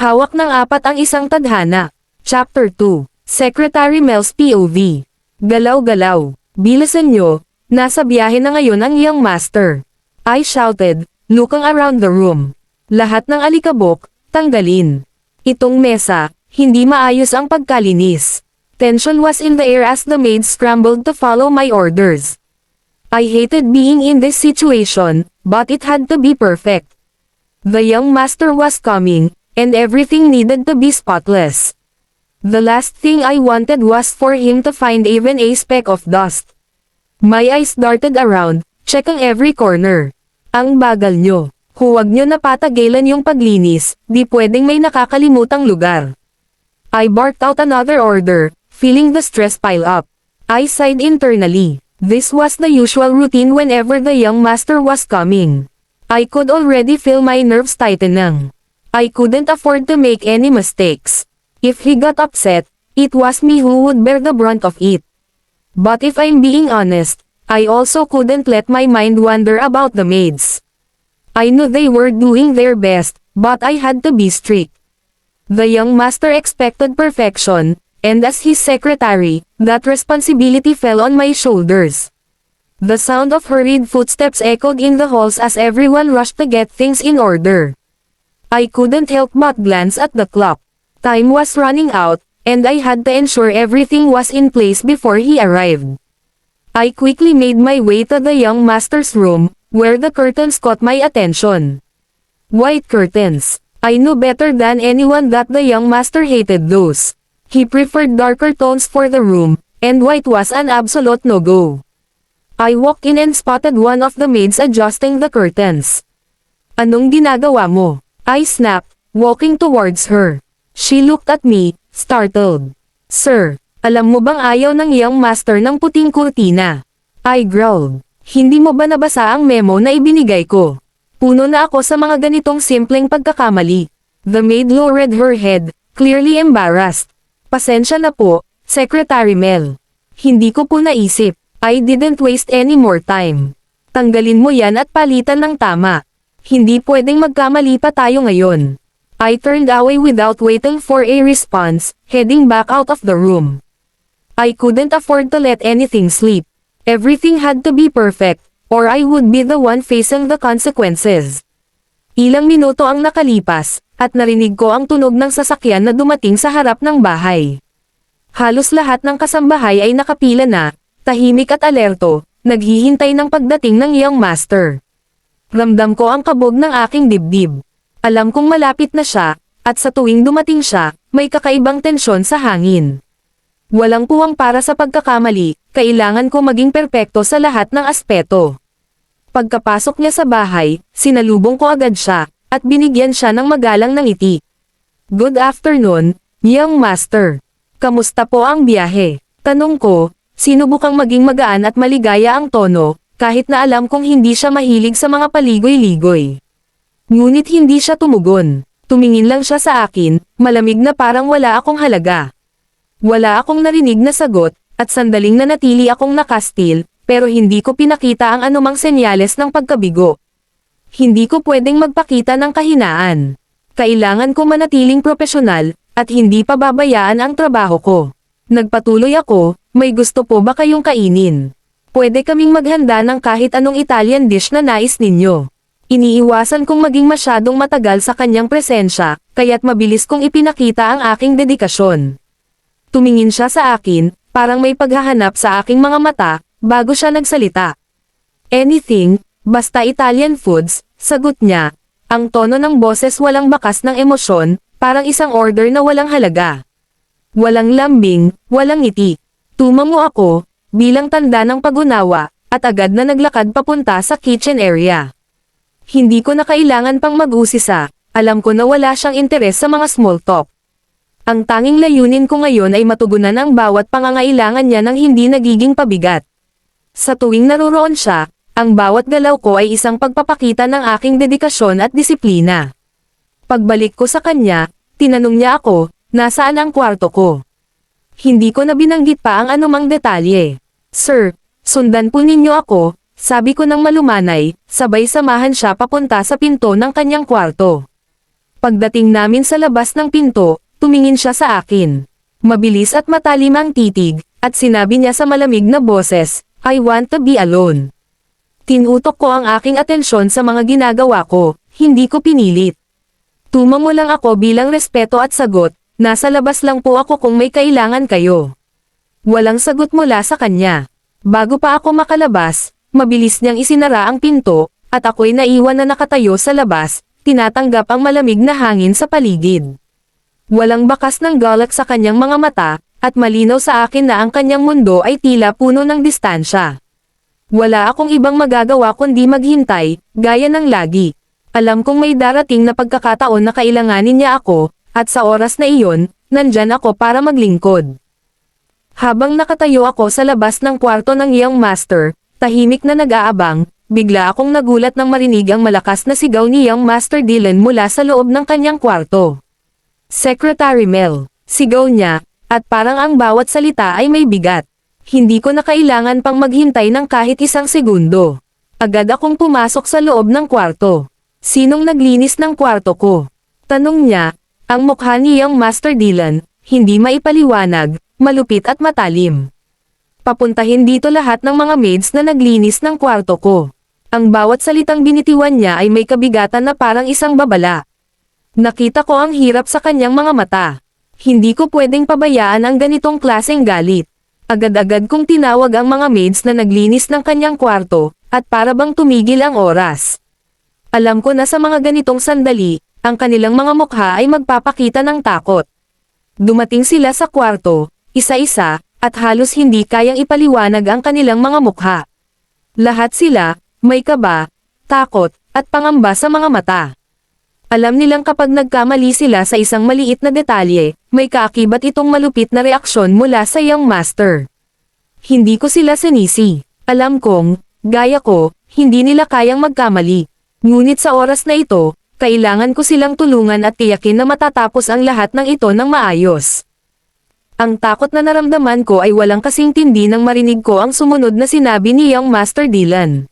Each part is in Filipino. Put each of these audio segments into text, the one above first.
Hawak ng apat ang isang tadhana. Chapter 2. Secretary Mel's POV. Galaw-galaw. Bilisan nyo, nasa biyahe na ngayon ang iyong master. I shouted, looking around the room. Lahat ng alikabok, tanggalin. Itong mesa, hindi maayos ang pagkalinis. Tension was in the air as the maids scrambled to follow my orders. I hated being in this situation, but it had to be perfect. The young master was coming, and everything needed to be spotless. The last thing I wanted was for him to find even a speck of dust. My eyes darted around, checking every corner. Ang bagal nyo. Huwag nyo napatagilan yung paglinis, di pwedeng may nakakalimutang lugar. I barked out another order, feeling the stress pile up. I sighed internally. This was the usual routine whenever the young master was coming. I could already feel my nerves tightening. I couldn't afford to make any mistakes. If he got upset, it was me who would bear the brunt of it. But if I'm being honest, I also couldn't let my mind wander about the maids. I knew they were doing their best, but I had to be strict. The young master expected perfection, and as his secretary, that responsibility fell on my shoulders. The sound of hurried footsteps echoed in the halls as everyone rushed to get things in order. I couldn't help but glance at the clock. Time was running out, and I had to ensure everything was in place before he arrived. I quickly made my way to the young master's room, where the curtains caught my attention. White curtains. I knew better than anyone that the young master hated those. He preferred darker tones for the room, and white was an absolute no-go. I walked in and spotted one of the maids adjusting the curtains. Anong ginagawa mo? I snapped, walking towards her. She looked at me, startled. Sir, alam mo bang ayaw ng iyong master ng puting kurtina? I growled. Hindi mo ba nabasa ang memo na ibinigay ko? Puno na ako sa mga ganitong simpleng pagkakamali. The maid lowered her head, clearly embarrassed. Pasensya na po, Secretary Mel. Hindi ko po naisip. I didn't waste any more time. Tanggalin mo yan at palitan ng tama. Hindi pwedeng magkamali pa tayo ngayon. I turned away without waiting for a response, heading back out of the room. I couldn't afford to let anything slip. Everything had to be perfect, or I would be the one facing the consequences. Ilang minuto ang nakalipas, at narinig ko ang tunog ng sasakyan na dumating sa harap ng bahay. Halos lahat ng kasambahay ay nakapila na, tahimik at alerto, naghihintay ng pagdating ng iyong master. Ramdam ko ang kabog ng aking dibdib. Alam kong malapit na siya, at sa tuwing dumating siya, may kakaibang tensyon sa hangin. Walang puwang para sa pagkakamali, kailangan ko maging perpekto sa lahat ng aspeto. Pagkapasok niya sa bahay, sinalubong ko agad siya, at binigyan siya ng magalang ng ngiti. Good afternoon, young master. Kamusta po ang biyahe? Tanong ko, sinubukang maging magaan at maligaya ang tono, kahit na alam kong hindi siya mahilig sa mga paligoy-ligoy. Ngunit hindi siya tumugon. Tumingin lang siya sa akin, malamig na parang wala akong halaga. Wala akong narinig na sagot, at sandaling nanatili akong nakastil, pero hindi ko pinakita ang anumang senyales ng pagkabigo. Hindi ko pwedeng magpakita ng kahinaan. Kailangan ko manatiling profesional, at hindi pa babayaan ang trabaho ko. Nagpatuloy ako, may gusto po ba kayong kainin? Pwede kaming maghanda ng kahit anong Italian dish na nais ninyo. Iniiwasan kong maging masyadong matagal sa kanyang presensya, kaya't mabilis kong ipinakita ang aking dedikasyon. Tumingin siya sa akin, parang may paghahanap sa aking mga mata, bago siya nagsalita. Anything, basta Italian foods, sagot niya. Ang tono ng boses walang bakas ng emosyon, parang isang order na walang halaga. Walang lambing, walang ngiti. Tumango ako, bilang tanda ng pagunawa, at agad na naglakad papunta sa kitchen area. Hindi ko na kailangan pang mag-usisa, alam ko na wala siyang interes sa mga small talk. Ang tanging layunin ko ngayon ay matugunan ang bawat pangangailangan niya ng hindi nagiging pabigat. Sa tuwing naroroon siya, ang bawat galaw ko ay isang pagpapakita ng aking dedikasyon at disiplina. Pagbalik ko sa kanya, tinanong niya ako, nasaan ang kwarto ko? Hindi ko na binanggit pa ang anumang detalye. Sir, sundan po ninyo ako, sabi ko ng malumanay, sabay samahan siya papunta sa pinto ng kanyang kwarto. Pagdating namin sa labas ng pinto, tumingin siya sa akin. Mabilis at matalim ang titig, at sinabi niya sa malamig na boses, I want to be alone. Tinutok ko ang aking atensyon sa mga ginagawa ko, hindi ko pinilit. Tumamo lang ako bilang respeto at sagot, nasa labas lang po ako kung may kailangan kayo. Walang sagot mula sa kanya. Bago pa ako makalabas, mabilis niyang isinara ang pinto, at ako'y naiwan na nakatayo sa labas, tinatanggap ang malamig na hangin sa paligid. Walang bakas ng galak sa kanyang mga mata, at malinaw sa akin na ang kanyang mundo ay tila puno ng distansya. Wala akong ibang magagawa kundi maghintay, gaya ng lagi. Alam kong may darating na pagkakataon na kailanganin niya ako, at sa oras na iyon, nandyan ako para maglingkod. Habang nakatayo ako sa labas ng kwarto ng iyong master, tahimik na nag-aabang, bigla akong nagulat nang marinig ang malakas na sigaw ni Young Master Dylan mula sa loob ng kanyang kwarto. Secretary Mel, sigaw niya, at parang ang bawat salita ay may bigat. Hindi ko na kailangan pang maghintay ng kahit isang segundo. Agad akong pumasok sa loob ng kwarto. Sinong naglinis ng kwarto ko? Tanong niya, ang mukha ni Young Master Dylan, hindi maipaliwanag, malupit at matalim. Papuntahin dito lahat ng mga maids na naglinis ng kwarto ko. Ang bawat salitang binitiwan niya ay may kabigatan na parang isang babala. Nakita ko ang hirap sa kanyang mga mata. Hindi ko pwedeng pabayaan ang ganitong klaseng galit. Agad-agad kong tinawag ang mga maids na naglinis ng kanyang kwarto, at para bang tumigil ang oras. Alam ko na sa mga ganitong sandali, ang kanilang mga mukha ay magpapakita ng takot. Dumating sila sa kwarto, isa-isa, at halos hindi kayang ipaliwanag ang kanilang mga mukha. Lahat sila, may kaba, takot, at pangamba sa mga mata. Alam nilang kapag nagkamali sila sa isang maliit na detalye, may kaakibat itong malupit na reaksyon mula sa young master. Hindi ko sila sinisi. Alam kong, gaya ko, hindi nila kayang magkamali. Ngunit sa oras na ito, kailangan ko silang tulungan at tiyakin na matatapos ang lahat ng ito ng maayos. Ang takot na naramdaman ko ay walang kasing tindi nang marinig ko ang sumunod na sinabi ni Young Master Dylan.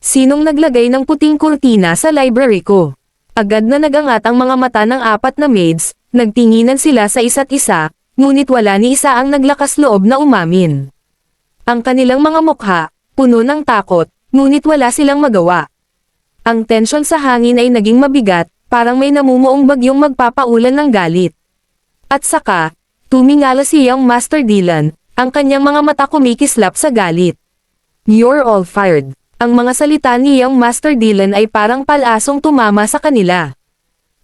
Sinong naglagay ng puting kurtina sa library ko? Agad na nagangat ang mga mata ng apat na maids, nagtinginan sila sa isa't isa, ngunit wala ni isa ang naglakas loob na umamin. Ang kanilang mga mukha, puno ng takot, ngunit wala silang magawa. Ang tensyon sa hangin ay naging mabigat, parang may namumuong bagyong magpapaulan ng galit. At saka, tumingala si Young Master Dylan, ang kanyang mga mata kumikislap sa galit. You're all fired. Ang mga salita ni Young Master Dylan ay parang palasong tumama sa kanila.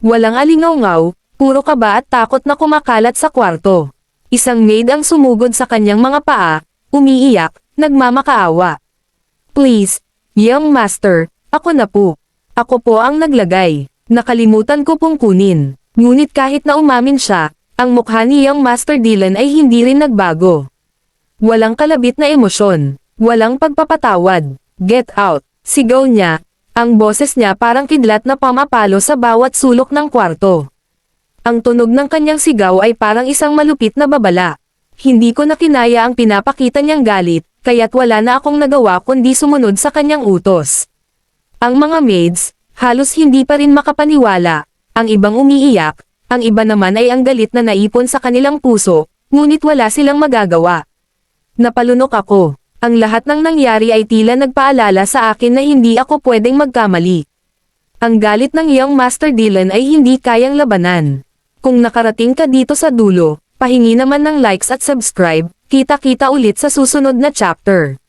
Walang alingaw-ngaw, puro kaba at takot na kumakalat sa kwarto. Isang maid ang sumugod sa kanyang mga paa, umiiyak, nagmamakaawa. Please, Young Master, ako na po. Ako po ang naglagay. Nakalimutan ko pong kunin. Ngunit kahit na umamin siya, ang mukha ni Young Master Dylan ay hindi rin nagbago. Walang kalabit na emosyon. Walang pagpapatawad. Get out. Sigaw niya. Ang boses niya parang kidlat na pamapalo sa bawat sulok ng kwarto. Ang tunog ng kanyang sigaw ay parang isang malupit na babala. Hindi ko na kinaya ang pinapakita niyang galit, kaya't wala na akong nagawa kundi sumunod sa kanyang utos. Ang mga maids, halos hindi pa rin makapaniwala, ang ibang umiiyak, ang iba naman ay ang galit na naipon sa kanilang puso, ngunit wala silang magagawa. Napalunok ako. Ang lahat ng nangyari ay tila nagpaalala sa akin na hindi ako pwedeng magkamali. Ang galit ng Young Master Dylan ay hindi kayang labanan. Kung nakarating ka dito sa dulo, pahingi naman ng likes at subscribe, kita-kita ulit sa susunod na chapter.